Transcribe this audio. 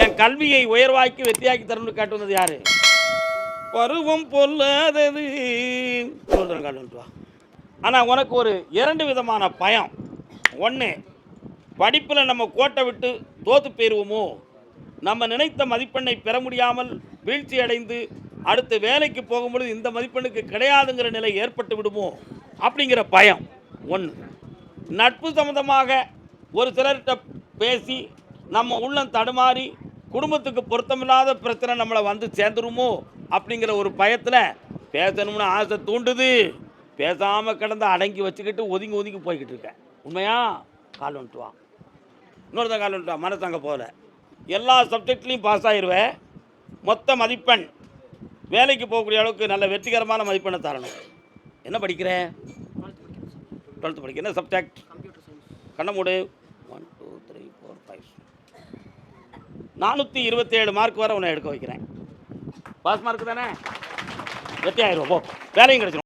என் கல்வியை உயர்வாக்கி வெற்றியாக்கி தரணும்னு கேட்டு வந்தது யாரு? பருவம் பொல்லாதது. சொல்கிறேன் காட்டு வா. ஆனால் உனக்கு ஒரு இரண்டு விதமான பயம். ஒன்று படிப்பில் நம்ம கோட்டை விட்டு தோத்து போயிடுவோமோ நம்ம நினைத்த மதிப்பெண்ணை பெற முடியாமல் வீழ்ச்சி அடைந்து அடுத்து வேலைக்கு போகும்பொழுது இந்த மதிப்பெண்ணுக்கு கிடையாதுங்கிற நிலை ஏற்பட்டு விடுமோ? அப்படிங்கிற பயம். ஒன்று நட்பு சம்மந்தமாக ஒரு சிலர்கிட்ட பேசி நம்ம உள்ளம் தடுமாறி குடும்பத்துக்கு பொருத்தமில்லாத பிரச்சனை நம்மளை வந்து சேர்ந்துருமோ அப்படிங்கிற ஒரு பயத்தில் பேசணும்னு ஆசை தூண்டுது. பேசாமல் கிடந்து அடங்கி வச்சுக்கிட்டு ஒதுங்கி ஒதுங்கி போய்கிட்டு இருக்கேன். உண்மையா? கால் வந்துட்டுவான் இன்னொருத்தன் கால் வந்துட்டு மனசங்க போகல. எல்லா சப்ஜெக்ட்லேயும் பாஸ் ஆயிடுவேன் மொத்த மதிப்பெண் வேலைக்கு போகக்கூடிய அளவுக்கு நல்ல வெற்றிகரமான மதிப்பெண்ணை தரணும். என்ன படிக்கிறேன் டுவெல்த்து படிக்கிறேன் என்ன சப்ஜெக்ட் கண்ண மூடு. One two three four five நானூற்றி இருபத்தேழு மார்க் வரை உன்னை எடுக்க வைக்கிறேன். பாஸ் மார்க் தானே? வெற்றி ஆயிரும் போ. வேலையும் கிடைச்சிடும்